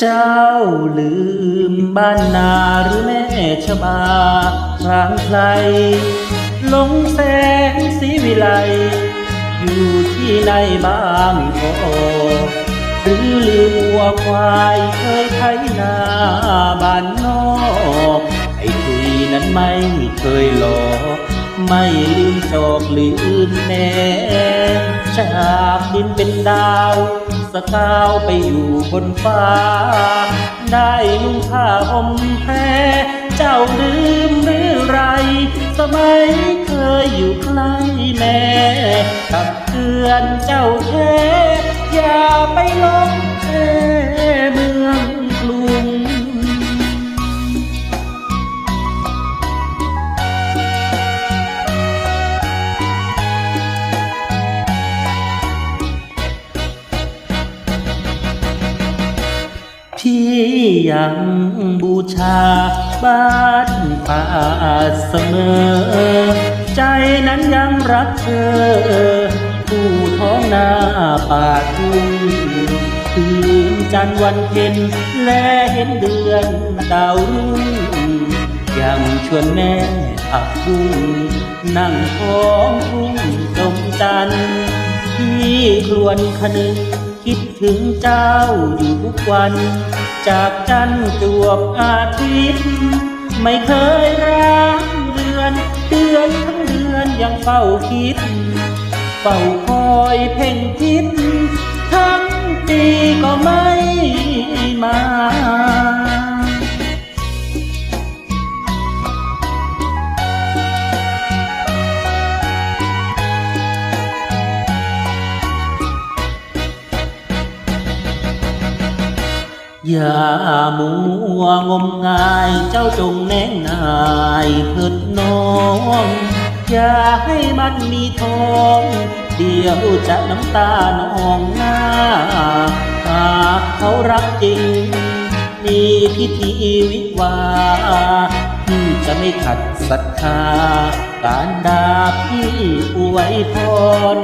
เจ้าลืมบ้านนาหรือแม่ชบาพลางไพลหลงแสงสีวิไล อยู่ที่ในบ้านโอหรือลืมวัวควายเคยไถนาบ้านนอก ไอ้ทุยนั้นไม่เคยหลอก ไม่ลืมจอกลืมแน่จากดินเป็นดาว สกาวไปอยู่บนฟ้า ได้นุ่งผ้าห่มแพรเจ้าลืมหรือไร สมัยเคยอยู่ใกล้แม่กับเตือนเจ้าแค่อย่าไปลง พี่ยังบูชาบ้านป่าเสมอ ใจนั้นยังรักเธอ ผู้ท้องนาป่าทุ่งคืนจันวันเพ็ญและเห็นเดือนดาวรุ่งยังชวนแม่ผักบุ้งนั่งท้องทุ่งชมจันทร์พี่ครวนคนึง คิดถึงเจ้าอยู่ทุกวัน จากจันทร์จวบอาทิตย์ ไม่เคยร้างเดือน เดือนทั้งเดือนยังเฝ้าคิด เฝ้าคอยเพ่งคิด อย่ามัวงมงายเจ้าจงแน่นายเถิดน้อง อย่าให้มันมีทองเดียวจะน้ำตานองหน้า หากเขารักจริง มีพิธีวิวาห์พี่จะไม่ขัดศรัทธาการดาพี่อวยพร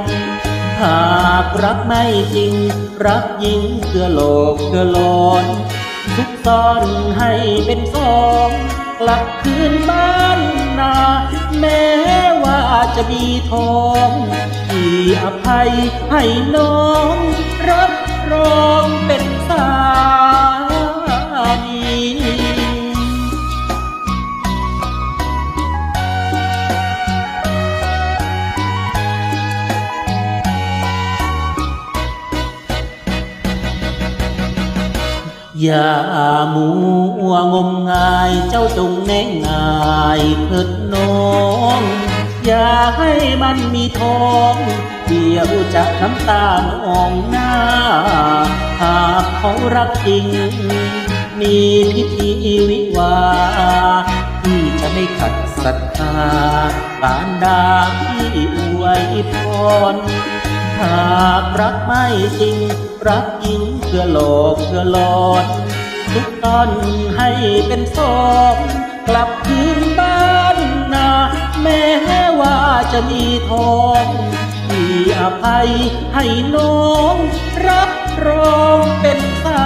หากรักไม่จริง รักยิงเสือโลกเกลือหลอนทุกซ่อนให้เป็นสองกลับคืนบ้านนา แม้ว่าจะมีทองที่อภัยให้น้อง รับรองเป็นสาว อย่ามัวงมงายเจ้าจงแน่งายเถิดน้อง อย่าให้มันมีทองเดี๋ยวจะน้ำตาหองหน้า หากเขารักจริง มีพิธีวิวาที่จะไม่ขัดศรัทธาการดาที่อวยพร หากรักไม่จริง รักจริงเพื่อหลอกเพื่อหลอนทุกตอนให้เป็นศพกลับคืนบ้านนาแม้ว่าจะมีทองมีอภัยให้น้อง รับรองเป็นสา